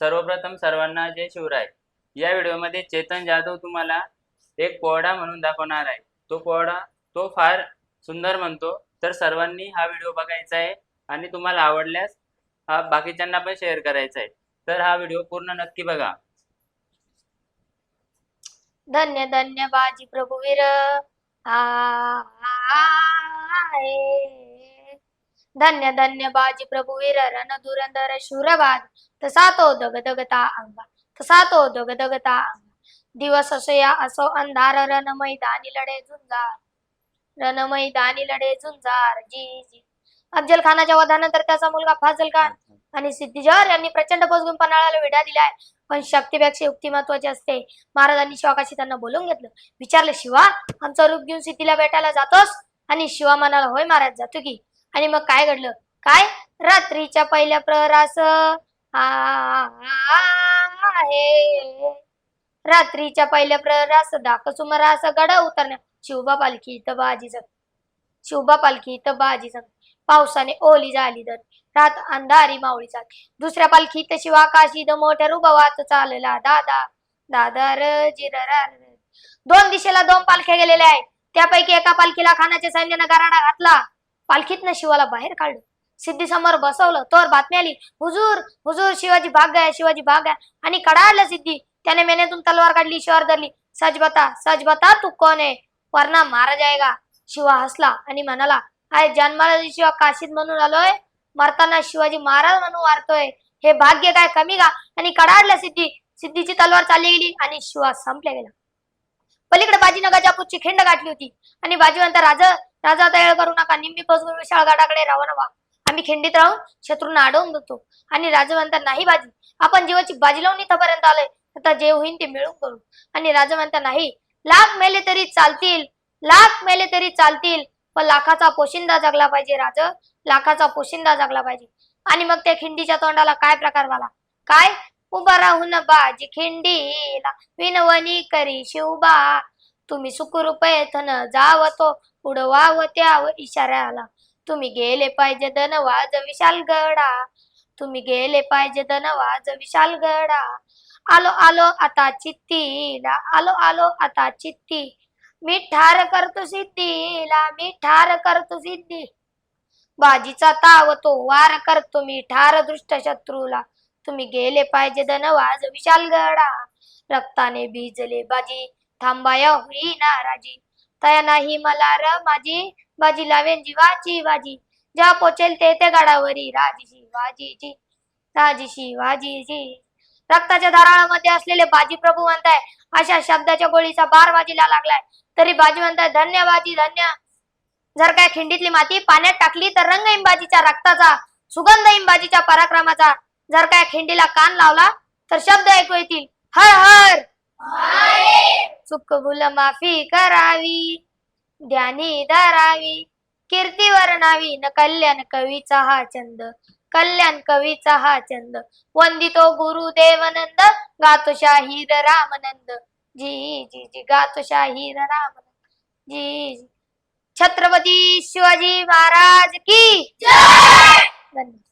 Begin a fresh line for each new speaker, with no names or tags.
सर्वप्रथम सर्वांना जय शिवराय. या व्हिडिओमध्ये चेतन जाधव तुम्हाला एक पोवाडा म्हणून दाखवणार आहे. तो पोवाडा तो फार सुंदर म्हणतो तर सर्वांनी हा व्हिडिओ बघायचा आहे आणि तुम्हाला आवडल्यास हा बाकीच्यांना पण शेअर करायचा आहे. तर हा व्हिडिओ पूर्ण नक्की बघा.
धन्य धन्य बाजी प्रभुवीर आ धन्य धन्य बाजी प्रभुवीर रण धुरंधर शूरबाद तसा तो दगदगता अंगा तसा तो दगदगता अंगा दिवस असो या असो अंधार रण मैदानी लढे झुंजार रण मैदानी लढे झुंजार जी जी अफजल खानाच्या वधानंतर त्याचा मुलगा फाजल खान आणि सिद्धिजहर यांनी प्रचंड पोचगून पन्हाळ्याला वेढा दिलाय पण शक्तीपेक्षा युक्ती महत्वाची असते महाराजांनी शिवाकाशी त्यांना बोलून घेतलं विचारलं शिवा आमचं रूप घेऊन सिद्धीला भेटायला जातोस आणि शिवा म्हणाला होय महाराज जातो की आणि मग काय घडलं? काय? रात्रीच्या पहिल्या प्रहरास आहे. रात्रीच्या पहिल्या प्रहरास दाख सुमारास गड उतरण्या. शिवबा पालखी इथं बाजी जग शिवबा पालखी इथं बाजी जग पावसाने ओली झाली तर रात अंधारी मावळी चाल दुसऱ्या पालखीत शिवा काशी द मोठ्या रुबवात चालला दादा. दादा र र. दोन दिशेला दोन पालख्या गेलेल्या आहेत. त्यापैकी एका पालखीला खानाच्या सैन्यानं गराडा घातला. पालखीतनं शिवाला बाहेर काढलं. सिद्धी समोर बसवलं. तोवर बातमी आली हुजूर हुजूर शिवाजी भाग गया शिवाजी भाग गया आणि कडाडलं सिद्धी. त्याने मेन्यातून तलवार काढली शिवार धरली. सज बता सज बता तू कोण आहे? वरना मारा जायगा शिवा हसला आणि म्हणाला आय जन्माला शिवा काशीत म्हणून आलोय. मरताना शिवाजी महाराज म्हणून वारतोय. हे भाग्य काय कमी का? आणि कडाडलं सिद्धी. सिद्धीची तलवार चालली गेली आणि शिवा संपल्या गेला. पलीकडे बाजीनगाच्या पुढची खिंड गाठली होती. आणि बाजीवंत राज राजा तयार करू नका. निम्मी फसवून विशाळ गाडाकडे रवाना व्हा आम्ही खिंडीत राहून शत्रूंना अडवून देतो आणि राजवंत नाही बाजी. आपण जीवाची बाजी लावून इथपर्यंत आलोय. आता जे होईल ते मिळून करू. आणि राजवंत नाही. लाख मेले तरी चालतील. लाख मेले तरी चालतील. पण लाखाचा पोशिंदा जगला पाहिजे राज. लाखाचा पोशिंदा जगला पाहिजे. आणि मग त्या खिंडीच्या तोंडाला काय प्रकार झाला? काय? उभा राहून बाजी खिंडीला विनवणी करी शिवबा तुम्ही सुखरूप येथन जाव तो उडवाव त्याव इशाऱ्याला. तुम्ही गेले पाहिजे धनवाज विशाल गडा. तुम्ही गेले पाहिजे धनवाज विशाल गडा. आलो आलो आता चित्तीला. आलो आलो आता चित्ती. मी ठार करतो सिद्धीला मी ठार करतो सिद्धी. बाजीचा ताव तो वार करतो मी ठार दृष्ट शत्रूला. तुम्ही गेले पाहिजे धनवाज विशाल गडा. रक्ताने भिजले बाजी थांबाय होई नाराजी. तया नाही मला र माझी. बाजी लावेन जीवाची बाजी. ज्या पोचेल ते ते गाडावरी. राजी शिवाजीची राजी शिवाजीची रक्ताच्या धाराळामध्ये असलेले बाजी प्रभू म्हणताय अशा शब्दाच्या गोळीचा बार बाजीला लागलाय. तरी बाजी म्हणताय धन्य बाजी धन्य. जर काय खिंडीतली माती पाण्यात टाकली तर रंग इंबाजीच्या रक्ताचा सुगंध इंबाजीच्या पराक्रमाचा. जर काय खिंडीला कान लावला तर शब्द ऐकू येतील. हर हर. चुक भूल माफी करावी ध्यानी धरावी कीर्ती वर्णावी न कल्याण कवीचा हा छंद कल्याण कवीचा हा छंद. वंदितो गुरुदेवनंद गातो शाहीर रामनंद. जी जी जी गातो शाहीर रामनंद. जी जी. छत्रपती शिवाजी महाराज की धन्यवाद.